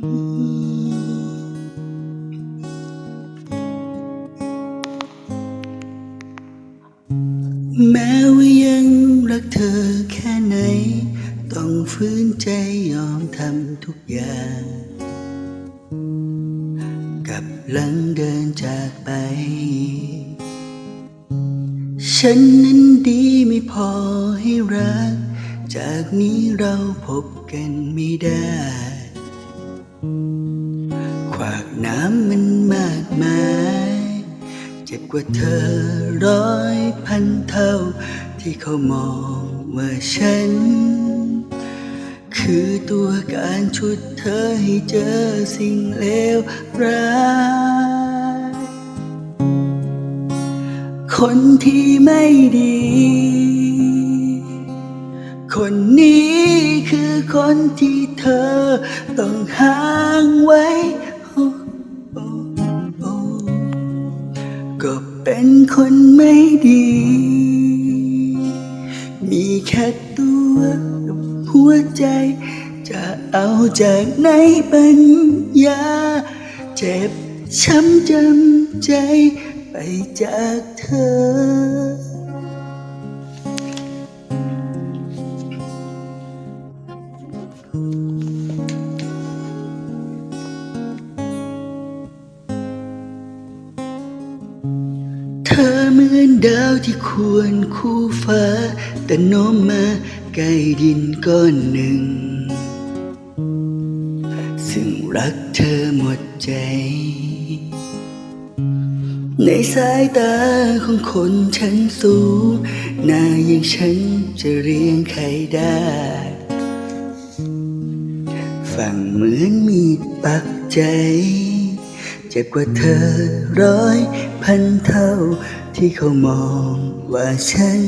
แม้ว่ายังรักเธอแค่ไหน ต้องฟื้นใจยอมทำทุกอย่าง กับหลังเดินจากไป ฉันนั้นดีไม่พอให้รัก จากนี้เราพบกันไม่ได้ น้ำมันมากมาย เจ็บกว่าเธอร้อยพันเท่า ที่เขามองว่าฉัน คือตัวการชุดเธอให้เจอสิ่งเลวร้ายคนที่ไม่ดี คนนี้คือคนที่เธอต้องหา คนไม่ดี มีแค่ตัวกับหัวใจ จะเอาจากไหนปัญญา เจ็บช้ำจำใจไปจากเธอ เธอเหมือนดาวที่ควรคู่ฟ้า แต่น้อมมาใกล้ดินก้อนหนึ่ง ซึ่งรักเธอหมดใจ ในสายตาของคนชั้นสูงหน้าอย่างฉันจะเรียงใครได้ฟังเหมือนมีปักใจ เจ็บกว่าเธอร้อยพันเท่าที่เขามองว่าฉัน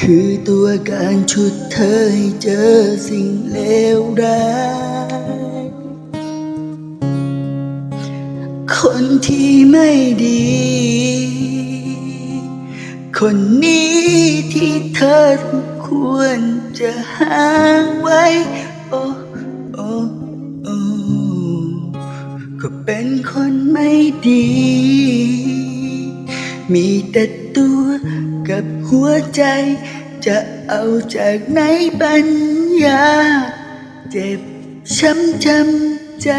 คือตัวการชุดเธอให้เจอสิ่งเลวร้าย คนที่ไม่ดี คนนี้ที่เธอควรจะห่างไว้ โอ้โอ้ ก็เป็นคนไม่ดี มีแต่ตัวกับหัวใจ จะเอาจากไหนปัญญา เจ็บช้ำจำใจ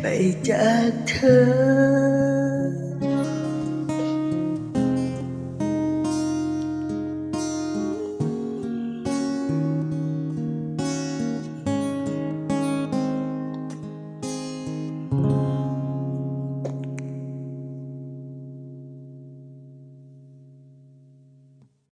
ไปจากเธอ